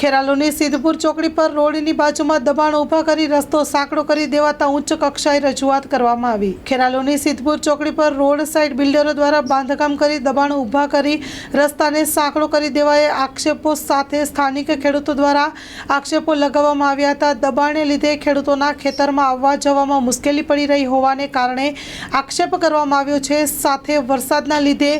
ખેરાલુની સિદ્ધપુર ચોકડી પર રોડની બાજુમાં દબાણ ઊભા કરી રસ્તો સાંકડો કરી દેવાતા ઉચ્ચ કક્ષાએ રજૂઆત કરવામાં આવી. ખેરાલુની સિદ્ધપુર ચોકડી પર રોડ સાઇડ બિલ્ડરો દ્વારા બાંધકામ કરી દબાણ ઊભા કરી રસ્તાને સાંકડો કરી દેવાએ આક્ષેપો સાથે સ્થાનિક ખેડૂતો દ્વારા આક્ષેપો લગાવવામાં આવ્યા હતા. દબાણને લીધે ખેડૂતોના ખેતરમાં આવવા જવામાં મુશ્કેલી પડી રહી હોવાને કારણે આક્ષેપ કરવામાં આવ્યો છે. સાથે વરસાદના લીધે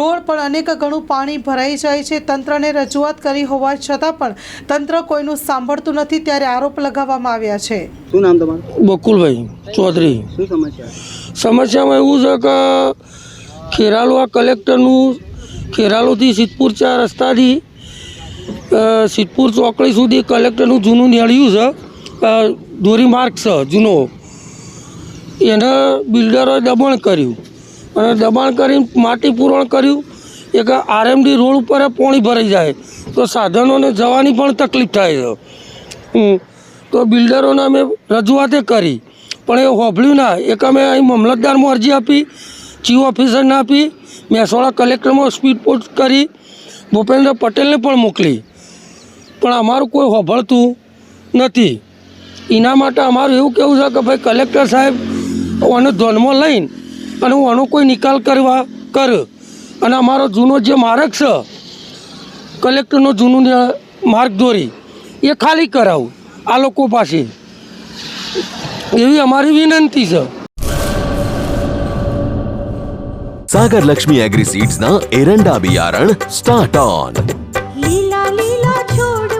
રોડ પર અનેક ઘણું પાણી ભરાઈ જાય છે. તંત્રને રજૂઆત કરી હોવા છતાં પણ તંત્ર કોઈનું સાંભળતું નથી ત્યારે આરોપ લગાવવામાં આવ્યા છે. શું નામ તમારું? બકુલભાઈ ચૌધરી. શું સમસ્યા? સમસ્યામાં એવું છે કે ખેરાલુઆ કલેક્ટરનું ખેરાલુથી સિદ્ધપુર ચાર રસ્તાથી સિદ્ધપુર ચોકડી સુધી કલેક્ટરનું જૂનું નેળિયું છે ધોરીમાર્ગ છે જૂનો. એને બિલ્ડરોએ દબાણ કર્યું. અને દબાણ કરીને માટી પૂરણ કર્યું. એક આરએમડી રોડ ઉપર પાણી ભરાઈ જાય. તો સાધનોને જવાની પણ તકલીફ થાય છે. તો બિલ્ડરોને અમે રજૂઆતે કરી. પણ એ હોભળ્યું ના. એક અમે અહીં મામલતદારમાં અરજી આપી, ચીફ ઓફિસરને આપી, મહેસાણા કલેક્ટરમાં સ્પીડ પોસ્ટ કરી, ભૂપેન્દ્ર પટેલને પણ મોકલી. પણ અમારું કોઈ હોભળતું નથી. એના માટે અમારું એવું કહેવું છે કે ભાઈ કલેક્ટર સાહેબ આને ધ્યાનમાં લઈને અને હું આનો કોઈ નિકાલ કરવા કર. અને અમારો જૂનો જે માર્ગ છે કલેક્ટરનો જૂનું માર્ગ દોરી એ ખાલી કરાવું આ લોકો પાસે. એવી અમારી વિનંતી છે. સાગર લક્ષ્મી એગ્રી સીડ્સના એરંડા બિયારણ સ્ટાર્ટ ઓન લીલા લીલા છોડ